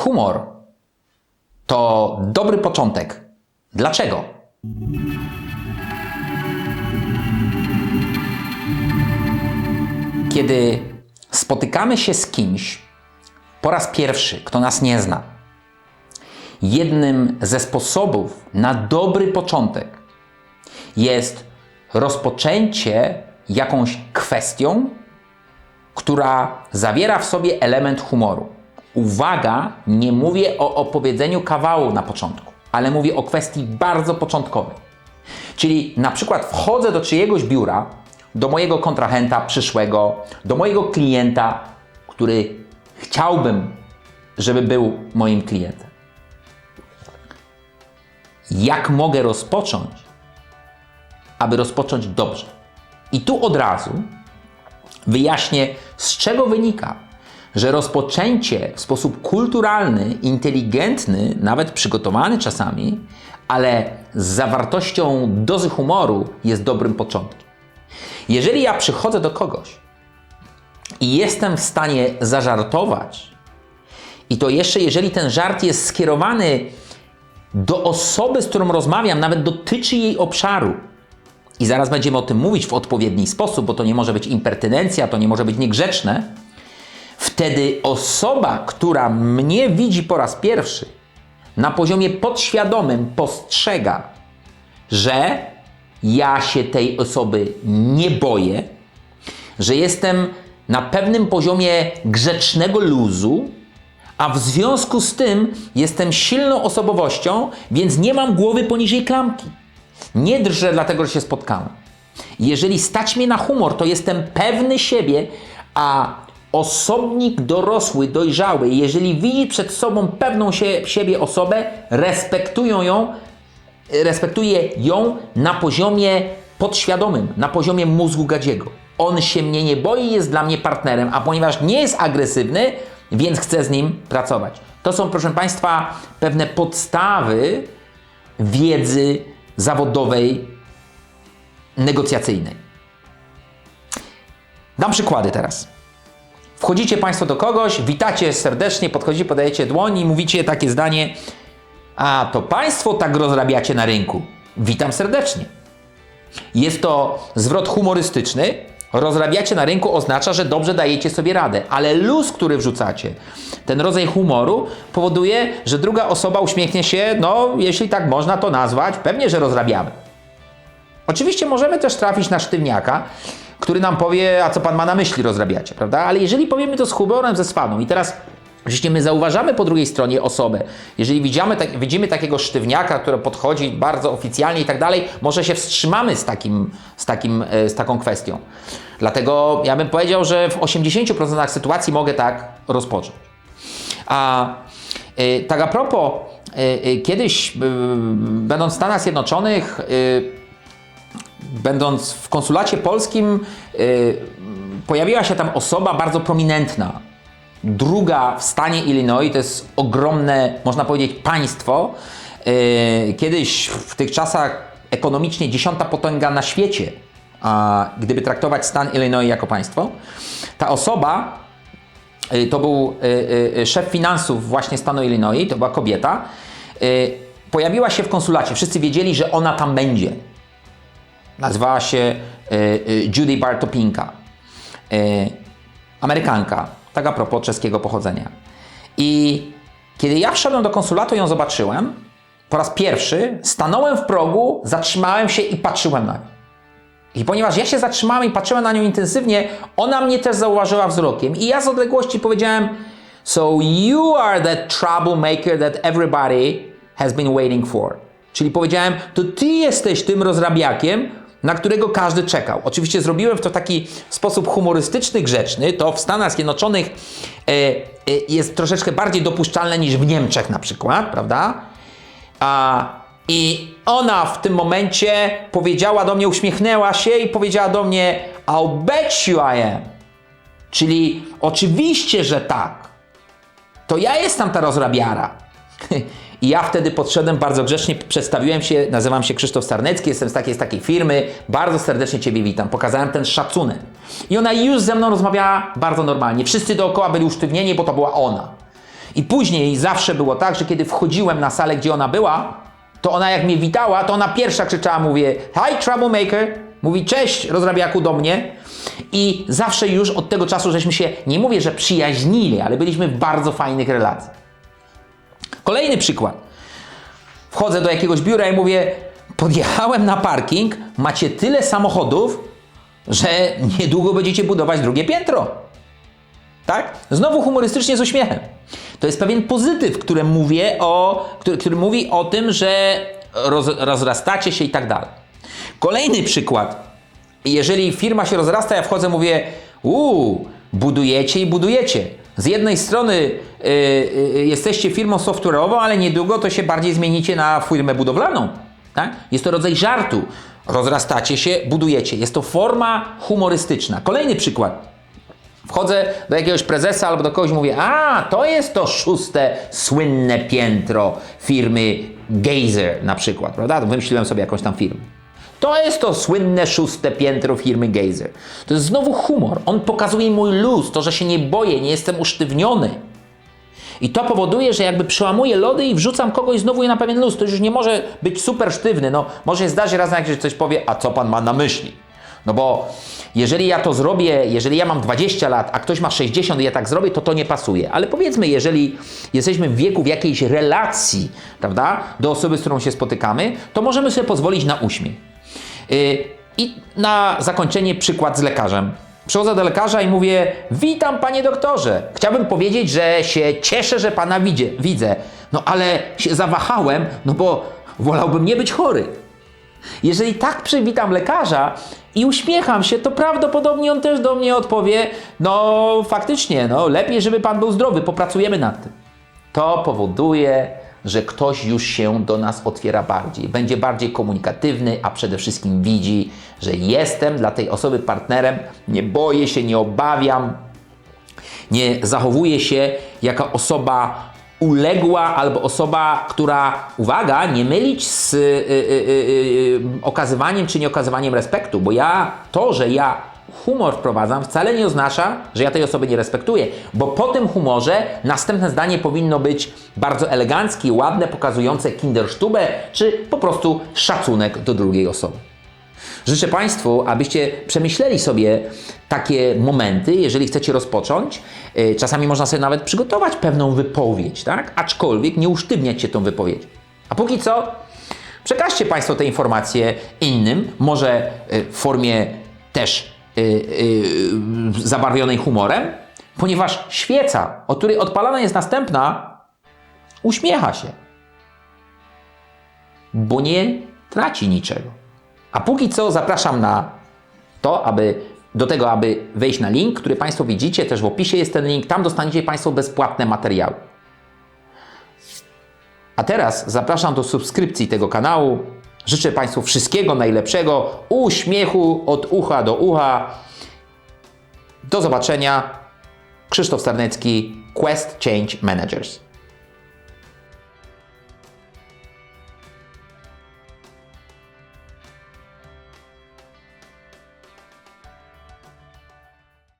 Humor to dobry początek. Dlaczego? Kiedy spotykamy się z kimś po raz pierwszy, kto nas nie zna, jednym ze sposobów na dobry początek jest rozpoczęcie jakąś kwestią, która zawiera w sobie element humoru. Uwaga, nie mówię o opowiedzeniu kawału na początku, ale mówię o kwestii bardzo początkowej. Czyli na przykład wchodzę do czyjegoś biura, do mojego kontrahenta przyszłego, do mojego klienta, który chciałbym, żeby był moim klientem. Jak mogę rozpocząć, aby rozpocząć dobrze? I tu od razu wyjaśnię, z czego wynika, że rozpoczęcie w sposób kulturalny, inteligentny, nawet przygotowany czasami, ale z zawartością dozy humoru jest dobrym początkiem. Jeżeli ja przychodzę do kogoś i jestem w stanie zażartować, i to jeszcze jeżeli ten żart jest skierowany do osoby, z którą rozmawiam, nawet dotyczy jej obszaru, i zaraz będziemy o tym mówić w odpowiedni sposób, bo to nie może być impertynencja, to nie może być niegrzeczne, wtedy osoba, która mnie widzi po raz pierwszy, na poziomie podświadomym postrzega, że ja się tej osoby nie boję, że jestem na pewnym poziomie grzecznego luzu, a w związku z tym jestem silną osobowością, więc nie mam głowy poniżej klamki. Nie drżę dlatego, że się spotkałem. Jeżeli stać mnie na humor, to jestem pewny siebie, a osobnik dorosły, dojrzały, jeżeli widzi przed sobą pewną się, siebie osobę, respektują ją, respektuje ją na poziomie podświadomym, na poziomie mózgu gadziego. On się mnie nie boi, jest dla mnie partnerem, a ponieważ nie jest agresywny, więc chcę z nim pracować. To są, proszę Państwa, pewne podstawy wiedzy zawodowej, negocjacyjnej. Dam przykłady teraz. Wchodzicie Państwo do kogoś, witacie serdecznie, podchodzicie, podajecie dłoń i mówicie takie zdanie: A to Państwo tak rozrabiacie na rynku. Witam serdecznie. Jest to zwrot humorystyczny. Rozrabiacie na rynku oznacza, że dobrze dajecie sobie radę, ale luz, który wrzucacie, ten rodzaj humoru powoduje, że druga osoba uśmiechnie się, no jeśli tak można to nazwać, pewnie, że rozrabiamy. Oczywiście możemy też trafić na sztywniaka, który nam powie, a co pan ma na myśli rozrabiacie, prawda? Ale jeżeli powiemy to z humorem, ze swadą i teraz Oczywiście my zauważamy po drugiej stronie osobę. Jeżeli widzimy, tak, widzimy takiego sztywniaka, który podchodzi bardzo oficjalnie i tak dalej, może się wstrzymamy z, takim, z, takim, e, z taką kwestią. Dlatego ja bym powiedział, że w 80% sytuacji mogę tak rozpocząć. A y, tak a propos, y, kiedyś, będąc w Stanach Zjednoczonych, będąc w konsulacie polskim, pojawiła się tam osoba bardzo prominentna druga w stanie Illinois, to jest ogromne, można powiedzieć, państwo. Yy, kiedyś w tych czasach ekonomicznie dziesiąta potęga na świecie, a gdyby traktować stan Illinois jako państwo. Ta osoba yy, to był yy, szef finansów właśnie stanu Illinois, to była kobieta. Pojawiła się w konsulacie, wszyscy wiedzieli, że ona tam będzie. Nazywała się Judy Bartopinka. Amerykanka tak a propos czeskiego pochodzenia. I kiedy ja wszedłem do konsulatu i ją zobaczyłem, po raz pierwszy stanąłem w progu, zatrzymałem się i patrzyłem na nią. I ponieważ ja się zatrzymałem i patrzyłem na nią intensywnie, ona mnie też zauważyła wzrokiem. I ja z odległości powiedziałem: So you are the troublemaker that everybody has been waiting for. Czyli powiedziałem: To ty jesteś tym rozrabiakiem, na którego każdy czekał. Oczywiście zrobiłem to w taki sposób humorystyczny, grzeczny. To w Stanach Zjednoczonych e, e, jest troszeczkę bardziej dopuszczalne niż w Niemczech na przykład, prawda? A, I ona w tym momencie powiedziała do mnie, uśmiechnęła się i powiedziała do mnie I'll bet you I am. Czyli oczywiście, że tak. To ja jestem ta rozrabiara. I ja wtedy podszedłem bardzo grzecznie, przedstawiłem się, nazywam się Krzysztof Sarnecki, jestem z takiej, z takiej firmy, bardzo serdecznie Ciebie witam. Pokazałem ten szacunek. I ona już ze mną rozmawiała bardzo normalnie. Wszyscy dookoła byli usztywnieni, bo to była ona. I później zawsze było tak, że kiedy wchodziłem na salę, gdzie ona była, to ona jak mnie witała, to ona pierwsza krzyczała, mówię, hi troublemaker, mówi cześć rozrabiaku do mnie. I zawsze już od tego czasu żeśmy się, nie mówię, że przyjaźnili, ale byliśmy w bardzo fajnych relacjach. Kolejny przykład. Wchodzę do jakiegoś biura i mówię, podjechałem na parking, macie tyle samochodów, że niedługo będziecie budować drugie piętro. Tak? Znowu humorystycznie z uśmiechem. To jest pewien pozytyw, który, mówię o, który, który mówi o tym, że roz, rozrastacie się i tak dalej. Kolejny przykład. Jeżeli firma się rozrasta, ja wchodzę, mówię, uuu, budujecie i budujecie. Z jednej strony y, y, jesteście firmą software'ową, ale niedługo to się bardziej zmienicie na firmę budowlaną. Tak? Jest to rodzaj żartu. Rozrastacie się, budujecie. Jest to forma humorystyczna. Kolejny przykład. Wchodzę do jakiegoś prezesa albo do kogoś i mówię, a to jest to szóste słynne piętro firmy Geyser na przykład, prawda? Wymyśliłem sobie jakąś tam firmę. To jest to słynne szóste piętro firmy Geyser. To jest znowu humor. On pokazuje mój luz, to, że się nie boję, nie jestem usztywniony. I to powoduje, że jakby przełamuję lody i wrzucam kogoś znowu na pewien luz. To już nie może być super sztywny. No, może się zdarzy raz na jakiś coś powie, a co pan ma na myśli? No bo jeżeli ja to zrobię, jeżeli ja mam 20 lat, a ktoś ma 60 i ja tak zrobię, to to nie pasuje. Ale powiedzmy, jeżeli jesteśmy w wieku w jakiejś relacji, prawda, do osoby, z którą się spotykamy, to możemy sobie pozwolić na uśmiech. Yy, I na zakończenie przykład z lekarzem. Przychodzę do lekarza i mówię: Witam, panie doktorze. Chciałbym powiedzieć, że się cieszę, że pana widzę, widzę. No ale się zawahałem, no bo wolałbym nie być chory. Jeżeli tak przywitam lekarza i uśmiecham się, to prawdopodobnie on też do mnie odpowie: No, faktycznie, no, lepiej, żeby pan był zdrowy, popracujemy nad tym. To powoduje, że ktoś już się do nas otwiera bardziej, będzie bardziej komunikatywny, a przede wszystkim widzi, że jestem dla tej osoby partnerem, nie boję się, nie obawiam, nie zachowuję się jako osoba uległa albo osoba, która, uwaga, nie mylić z y, y, y, y, okazywaniem czy nie okazywaniem respektu, bo ja, to, że ja humor wprowadzam, wcale nie oznacza, że ja tej osoby nie respektuję, bo po tym humorze następne zdanie powinno być bardzo eleganckie, ładne, pokazujące kindersztubę, czy po prostu szacunek do drugiej osoby. Życzę Państwu, abyście przemyśleli sobie takie momenty, jeżeli chcecie rozpocząć. Yy, Czasami można sobie nawet przygotować pewną wypowiedź, tak? Aczkolwiek nie usztywniać się tą wypowiedzią. A póki co, przekażcie Państwo te informacje innym, może yy, w formie też zabarwionej humorem, ponieważ świeca, od której odpalana jest następna, uśmiecha się, bo nie traci niczego. A póki co zapraszam na to, aby do tego, aby wejść na link, który Państwo widzicie, też w opisie jest ten link, tam dostaniecie Państwo bezpłatne materiały. A teraz zapraszam do subskrypcji tego kanału. Życzę Państwu wszystkiego najlepszego, uśmiechu od ucha do ucha. Do zobaczenia. Krzysztof Starnecki, Quest Change Managers.